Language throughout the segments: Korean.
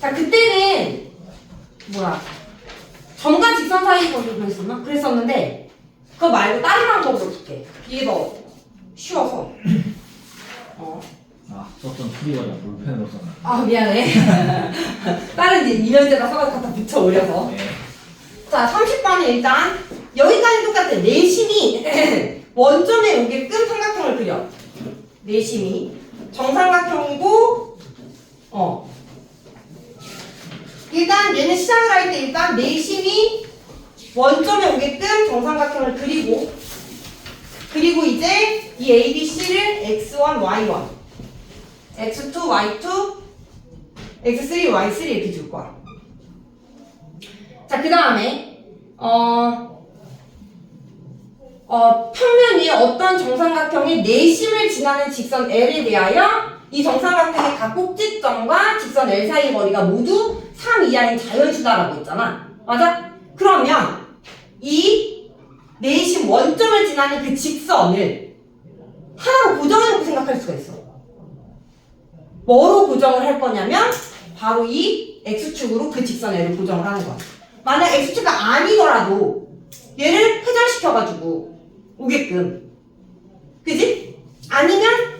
자, 그때는, 뭐야. 점과 직선 사이 거리를 그랬었나? 그랬었는데, 그거 말고 다른 방법으로 볼게. 이게 더 쉬워서. 어. 아 썼던 풀이거리가 볼펜으로 썼나 아, 미안해. 다른 이제 이면제다 써가지고 갖다 붙여 올려서. 네. 자, 30번은 일단, 여기까지 똑같아. 내심이 원점에 오게끔 삼각형을 그려. 내심이. 정삼각형이고, 어. 일단 얘는 시작을 할 때 일단 내심이 원점에 오게끔 정삼각형을 그리고, 그리고 이제 이 ABC를 X1, Y1, X2, Y2, X3, Y3 이렇게 줄 거야. 자, 그 다음에, 어, 어, 평면 위에 어떤 정삼각형의 내심을 지나는 직선 L에 대하여 이 정삼각형의 각 꼭지점과 직선 L 사이 거리가 모두 3 이하인 자연수다라고 했잖아. 맞아? 그러면 이 내심 원점을 지나는 그 직선을 하나로 고정해놓고 생각할 수가 있어. 뭐로 고정을 할 거냐면 바로 이 x축으로 그 직선 L을 고정을 하는 거야. 만약 x축가 아니더라도 얘를 회전시켜가지고 오게끔 그지? 아니면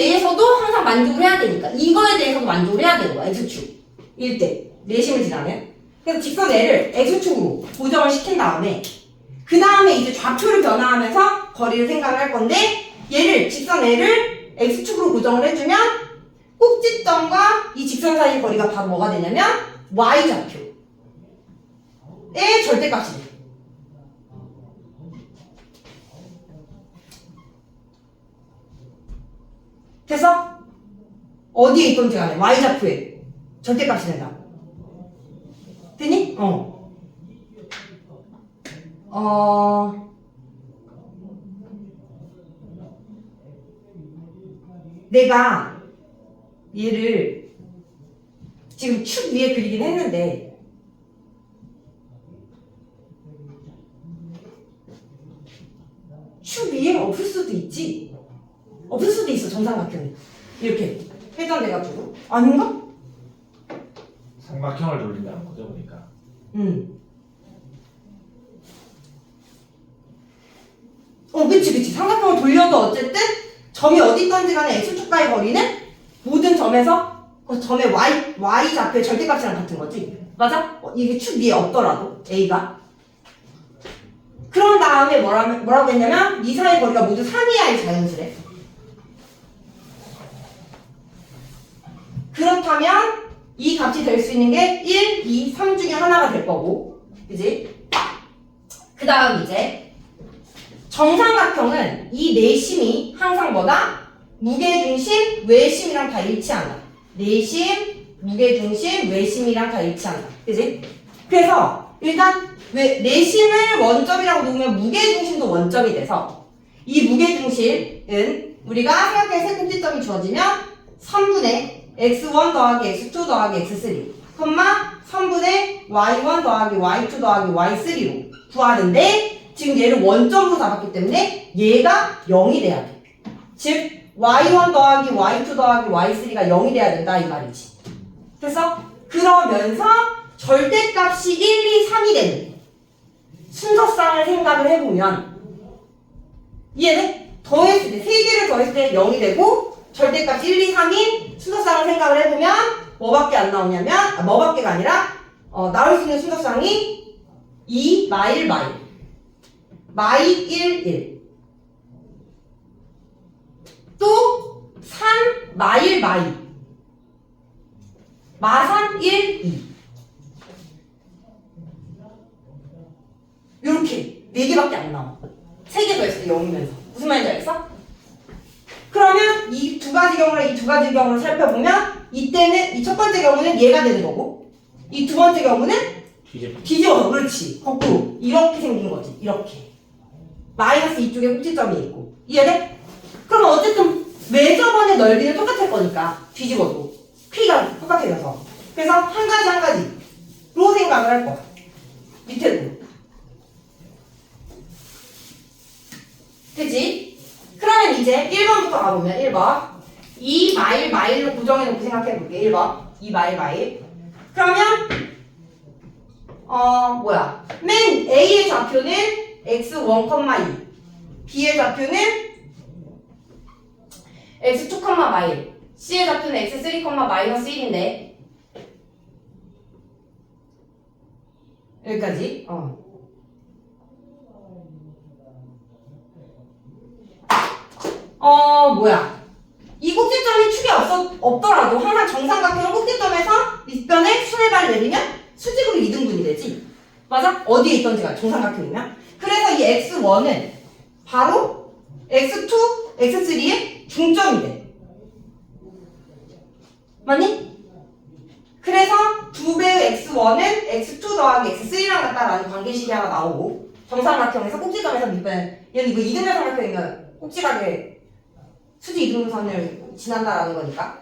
대해서도 항상 만족을 해야 되니까. 이거에 대해서도 만족을 해야 되는 거야 x축일 때 내심을 지나면. 그래서 직선 L을 x축으로 고정을 시킨 다음에 그 다음에 이제 좌표를 변화하면서 거리를 생각을 할 건데 얘를 직선 L을 x축으로 고정을 해주면 꼭지점과 이 직선 사이의 거리가 바로 뭐가 되냐면 y좌표 의 절대값이 돼. 돼 서 어디에 있던지 간에 y좌표에 절대값이 된다. 되니? 어. 어. 내가 얘를 지금 축 위에 그리긴 했는데 축 위에 없을 수도 있지 없을 수도 있어 정삼각형이 이렇게 회전돼가지고 아닌가? 삼각형을 돌린다는 거죠 그러니까 응. 어, 그치, 그치. 삼각형을 돌려도 어쨌든 점이 어디 있던지 간에 x축 과의 거리는 모든 점에서 그 점의 y, y 좌표의 절대값이랑 같은 거지. 맞아? 어, 이게 축 위에 없더라도, a가. 그런 다음에 뭐라, 뭐라고 했냐면, 이 사이의 거리가 모두 3이하의 자연수래. 그렇다면, 이 값이 될 수 있는 게 1, 2, 3 중에 하나가 될 거고. 그지? 그 다음 이제, 정삼각형은 이 내심이 항상 뭐다? 무게중심, 외심이랑 다 일치한다. 내심, 무게중심, 외심이랑 다 일치한다. 그지? 그래서 일단 왜 내심을 원점이라고 놓으면 무게중심도 원점이 돼서 이 무게중심은 우리가 생각해 세 꼭지점이 주어지면 3분의 x1 더하기 x2 더하기 x3 컴마 3분의 y1 더하기 y2 더하기 y3로 구하는데 지금 얘를 원점으로 잡았기 때문에 얘가 0이 돼야 돼. 즉 y1 더하기 y2 더하기 y3가 0이 돼야 된다 이 말이지. 그래서 그러면서 절대값이 1, 2, 3이 되는 순서상을 생각을 해보면 이해돼? 더했을 때, 세 개를 더했을 때 0이 되고 절대값이 1, 2, 3인 순서상을 생각을 해보면 뭐밖에 안 나오냐면 아, 뭐밖에가 아니라 어, 나올 수 있는 순서상이 2, 마일, 마일 마이 1, 1. 또 3, 마일, 마일. 마산 1, 2. 요렇게 네 개밖에 안 나와. 세개 더했을 때 0이면서. 무슨 말인지 알겠어? 경우랑 이 두 가지 경우를 살펴보면 이때는 이 첫 번째 경우는 얘가 되는 거고 이 두 번째 경우는 뒤집어. 뒤집어서 그렇지. 거꾸로. 이렇게 생긴 거지. 이렇게. 마이너스 이쪽에 꼭지점이 있고. 이해돼? 그러면 어쨌든 매저번의 넓이는 똑같을 거니까. 뒤집어도. P가 똑같아져서. 그래서 한 가지 한 가지로 생각을 할 거야. 밑에도. 그지? 그러면 이제 1번부터 가보면 1번 2 마일 마일로 고정해놓고 생각해볼게. 1번. 2 마일 마일. 그러면 어 뭐야? 맨 A의 좌표는 x1, 2 B의 좌표는 x2, 마일. C의 좌표는 x3, 마이너스 1인데. 여기까지. 어. 어, 뭐야. 이 꼭지점이 축이 없어, 없더라도 항상 정삼각형은 꼭지점에서 밑변에 수레발 내리면 수직으로 이등분이 되지. 맞아? 어디에 있던지가 정삼각형이면. 그래서 이 x1은 바로 x2, x3의 중점이 돼. 맞니? 그래서 두 배의 x1은 x2 더하기 x3랑 같다라는 관계식이 하나 나오고 정삼각형에서 꼭지점에서 밑변 얘는 이거 이등변 삼각형이면 꼭지각에 수직 이등분선을 지난다라는 거니까.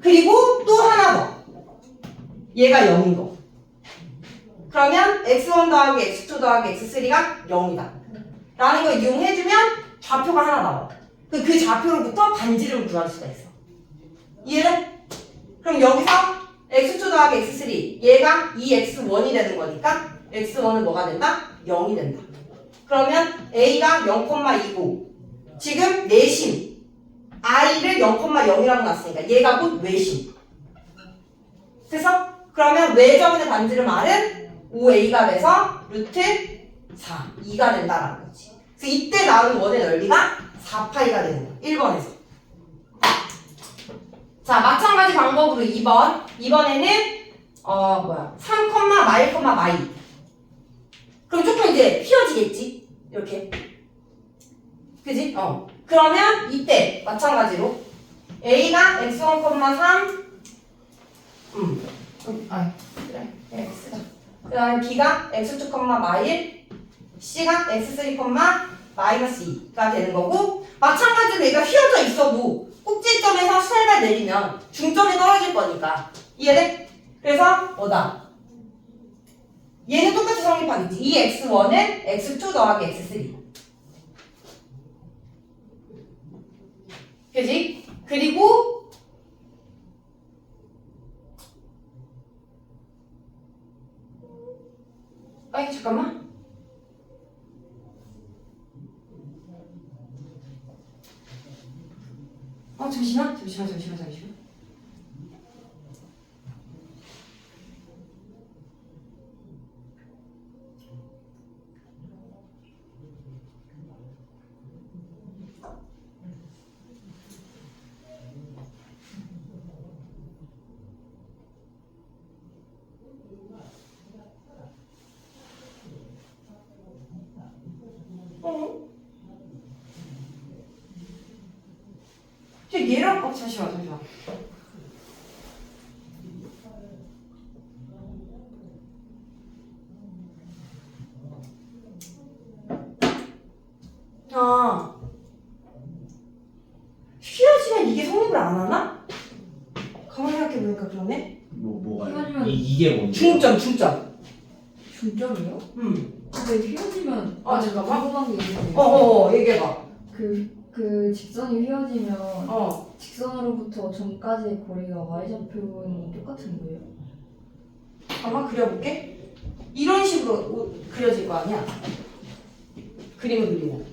그리고 또 하나 더. 얘가 0인 거. 그러면 x1 더하기 x2 더하기 x3가 0이다. 라는 걸 이용해주면 좌표가 하나 나와. 그, 그 좌표로부터 반지름을 구할 수가 있어. 이해돼? 그럼 여기서 x2 더하기 x3 얘가 2x1이 되는 거니까 x1은 뭐가 된다? 0이 된다. 그러면 a가 0,2고 지금 내심 i를 0,0이라고 놨으니까 얘가 곧 외심. 그래서 그러면 외점의 반지름 r은 5a가 돼서 루트 4, 2가 된다라는 거지. 그래서 이때 나오는 원의 넓이가 4파이가 되는 거야. 1번에서. 자, 마찬가지 방법으로 2번. 2번에는 어 뭐야 3, 마일, 마이. 그럼 조금 이제 휘어지겠지? 이렇게. 그지? 어. 그러면 이때 마찬가지로 A가 x1, 3 음. 음, 아, 그래. x다. 그 다음에 B가 x2, 마일 C가 x3, 마이너스 2가 되는 거고 마찬가지로 얘가 휘어져 있어도 꼭지점에서 수를 내리면 중점이 떨어질 거니까 이해돼? 그래서 뭐다? 얘는 똑같이 성립하겠지. 이 x1은 x2 더하기 x3 그지? 그리고 아이 잠깐만 어 잠시만 잠시만 잠시만 잠시만 어? 쟤 얘랑 어 잠시만 잠시만 아 휘어지면 이게 성립을 안 하나? 가만히 생각해보니까 그러네 뭐 뭐가 휘어지면- 이, 이게 뭔데? 중점 중점 중점이요? 음. 근데 휘어지면 아, 잠깐만. 궁금한 게 있는데 어어어 얘기해봐 그, 그 직선이 휘어지면 어 직선으로부터 점까지의 거리가 y좌표는 똑같은 거예요? 한번 그려볼게. 이런 식으로 오- 그려질 거 아니야? 그림을 그리면.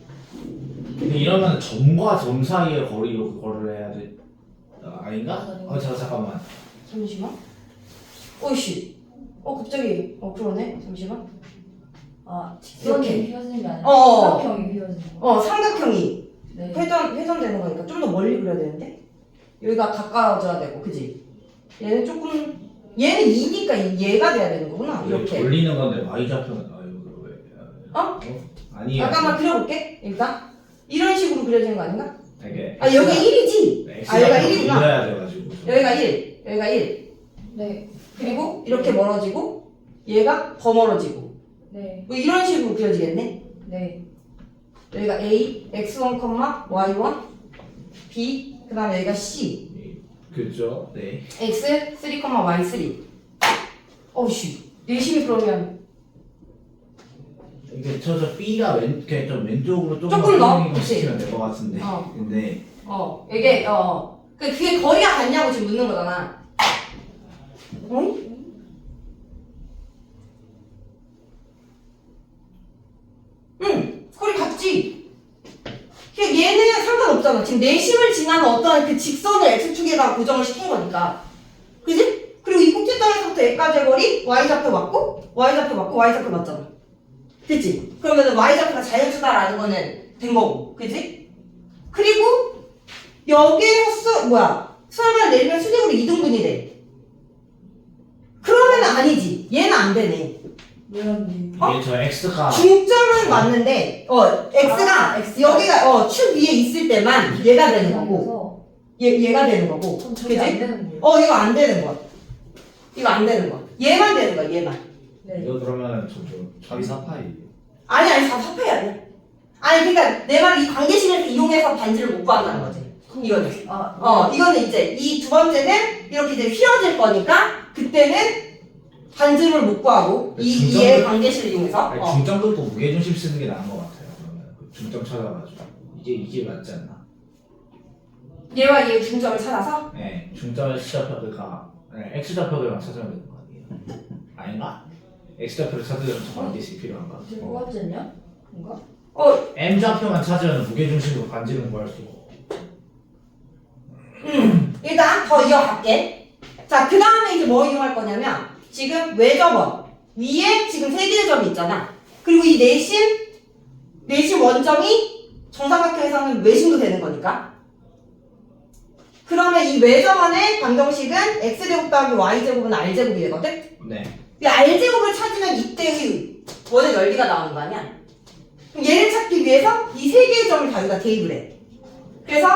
근데 이러면 점과 점 사이의 거리로 그거를 해야 돼. 아, 아닌가? 어, 자, 잠깐만. 잠시만. 오이씨. 어, 갑자기. 어, 그러네. 잠시만. 아 직선이 이렇게. 휘어지는 게 아니라 어. 삼각형이 휘어지는 거 어, 삼각형이 네. 회전, 회전되는 거니까 좀 더 멀리 그려야 되는데? 여기가 가까워져야 되고, 그지? 얘는 조금, 얘는 2니까 얘가 돼야 되는 거구나. 이렇게. 돌리는 건데 y 좌표는 아유 왜? 어? 아니에요. 잠깐만 그려볼게. 일단. 이런 식으로 그려지는 거 아닌가? 되게. 아, 여기 1이지? X 아, 여기가 좌표로 1이구나. 돌려야 돼가지고. 여기가 1. 여기가 1. 네. 그리고 이렇게 멀어지고, 얘가 더 멀어지고. 네. 뭐 이런 식으로 그려지겠네? 네. 여기가 A, x1, y1, B, 그 다음에 여기가 C, 그죠? 네. x, 3, y3. 어우씨, 내심이 그러면 이게 저저 B가 왼, 이렇게 좀 왼쪽으로 조금 조금 더? 시키면 될 것 같은데. 어. 근데 어 이게 어 그러니까 그게 거리가 같냐고 지금 묻는 거잖아. 응? 응, 거리 같지. 그러니까 얘는 상관 없잖아. 지금 내심을 지나는 어떤 그 직선을 x축에다 고정을 시킨 거니까. 그지? 그리고 이 꼭지점에서부터 여기까지의 거리 y좌표 맞고 y좌표 맞고 y좌표 맞잖아. 그치? 그러면 y좌표가 자연수다라는 거는 된 거고. 그지? 그리고 여기에서 수, 뭐야. 수학을 내리면 수직으로 이등분이 돼. 그러면 아니지. 얘는 안 되네. 왜안 돼? 어? 이게 저 x가 중점은 맞는데, 어, x가, 아, X가. 여기가, 어, 축 위에 있을 때만 얘가 되는 거고, 얘, 얘가 되는 거고. 그럼 저게 그지? 안 되는 거예요? 어, 이거 안 되는 거야. 이거 안 되는 거야. 얘만 되는 거야, 얘만. 네. 이거 그러면 저저 자기 사파이. 아니, 아니, 다 사패 아니야. 아니, 그니까, 내 말 이 관계식을 이용해서 반지를 못 구한다는 거지. 이거는. 아, 어, 이거는 이제, 이 두 번째는 이렇게 이제 휘어질 거니까, 그때는 반지를 못 구하고, 이, 이의 관계식을 이용해서. 아니, 어. 중점도 무게중심 쓰는 게 나은 것 같아요. 그러면 그 중점 찾아가지고 이게 이게 맞지 않나? 얘와 얘의 중점을 찾아서, 네, 중점의 x좌표가 네, x좌표를 찾아야 되는 거 아니에요? 아닌가? x좌표를 찾으려면 저 관계식 필요한가? 어. 뭐가 졌냐? 뭔가? 어, m좌표만 찾으면 무게중심으로 반지는 구할 수 있고 일단 더 이어갈게. 자, 그 다음에 이제 뭐 이용할 거냐면, 지금 외접원. 위에 지금 세 개의 점이 있잖아. 그리고 이 내심, 내심 원점이 정삼각형에서는 외심도 되는 거니까. 그러면 이 외접원의 방정식은 x제곱 더하기 y제곱은 r제곱이 되거든? 네, 이 r제곱을 찾으면 이때의 원의 넓이가 나오는 거 아니야? 그럼 얘를 찾기 위해서 이 세 개의 점을 다 여기다 대입을 해. 그래서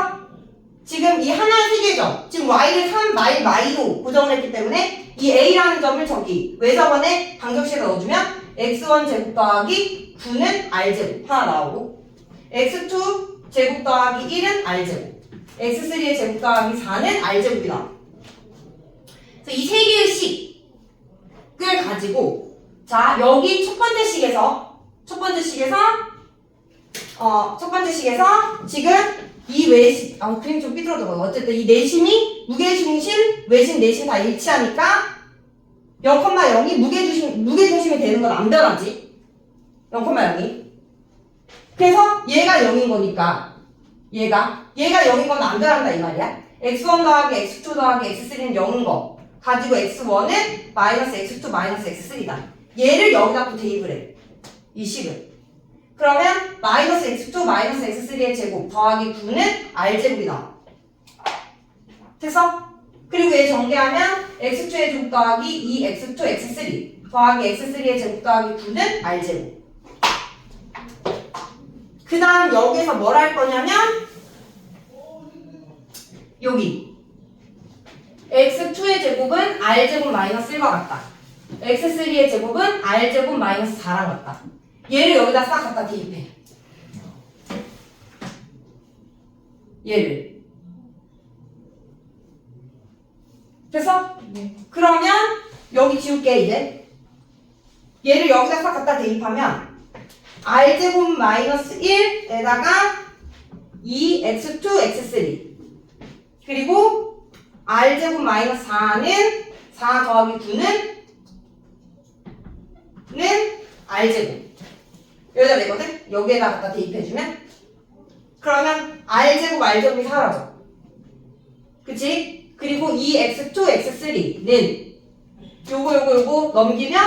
지금 이 하나의 세 개의 점, 지금 y를 3, y, y로 고정을 했기 때문에 이 a라는 점을 저기 외접원의 방정식에 넣어주면 x1 제곱 더하기 9는 r제곱 하나 나오고 x2 제곱 더하기 1은 r제곱 x3의 제곱 더하기 4는 r제곱이 나와. 그래서 이 세 개의 식을 가지고 자 여기 첫 번째 식에서 첫 번째 식에서 어 첫 번째 식에서 지금 이 외심 아 그림 좀 삐뚤어져 어쨌든 이 내심이 무게중심 외심 내심 다 일치하니까 0,0이 무게중심 무게중심이 되는 건 안 변하지. 0,0이. 그래서 얘가 0인 거니까. 얘가 얘가 0인 건 안 변한다 이 말이야. x1 더하기 x2 더하기 x3는 0인 거. 가지고 x1은 마이너스 x2 마이너스 x3다. 얘를 여기다 또 대입을 해. 이 식을. 그러면 마이너스 x2 마이너스 x3의 제곱 더하기 9는 r제곱이 나와. 됐어? 그리고 얘 전개하면 x2의 제곱 더하기 2x2 x3 더하기 x3의 제곱 더하기 9는 r제곱. 그 다음 여기에서 뭘 할 거냐면 여기 x2의 제곱은 r제곱 마이너스 1과 같다. x3의 제곱은 r제곱 마이너스 4랑 같다. 얘를 여기다 싹 갖다 대입해. 얘를. 됐어? 네. 그러면 여기 지울게 이제. 얘를 여기다 싹 갖다 대입하면 r제곱 마이너스 1에다가 2x2 x3 그리고 r제곱 마이너스 4는 4 더하기 9는 는 r제곱 여기다 내거든? 여기에다 갖다 대입해주면? 그러면 r제곱 r제곱이 사라져. 그치? 그리고 2x2 x3는 요거 요거 요거 넘기면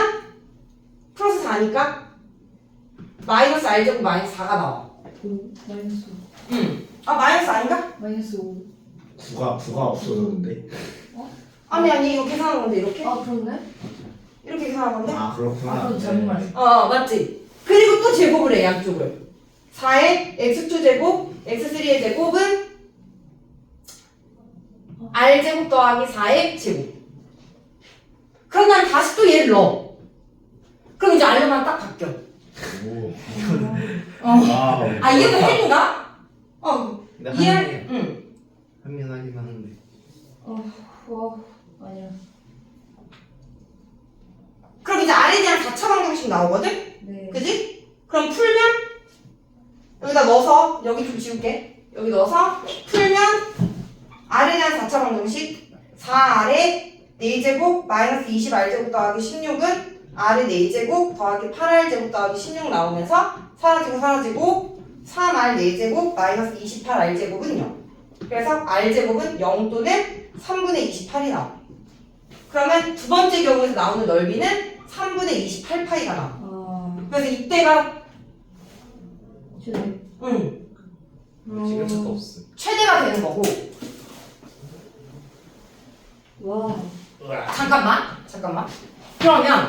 플러스 4니까? 마이너스 r제곱 마이너스 4가 나와. 5 마이너스 음. 아 마이너스 아닌가? 5 마이너스 5 구가 구가 없어졌는데? 아니 아니 이거 계산한 건데 이렇게? 아 그렇네? 이렇게 계산한 건데? 아아 그렇구나. 그건 잘못 말했어 어 맞지 그리고 또 제곱을 해 양쪽을 4의 x2 제곱 x3의 제곱은 r제곱 더하기 4의 제곱 그럼 난 다시 또 얘를 넣어 그럼 이제 r만 딱 바뀌어 오. 어. 와우. 아 이해가 헬인가? 어 근데 이해 한면 응 한면하긴 하는데. 와 아니야 그럼 이제 r에 대한 4차 방 정식 나오거든 네 그지? 그럼 풀면 여기다 넣어서 여기 좀 지울게. 여기 넣어서 풀면 R에 대한 4차 방 정식 4R에 4제곱 마이너스 20R제곱 더하기 16은 R의 4제곱 더하기 8R제곱 더하기 16 나오면서 사라지고 사라지고 3R 4제곱 마이너스 28R제곱은요. 그래서 R제곱은 0 또는 3분의 28이 나와. 그러면 두 번째 경우에서 나오는 넓이는 3분의 28파이가 나와. 아, 그래서 이때가 최대. 음, 지금 차도 없어. 최대가 되는 거고 와. 잠깐만 잠깐만 그러면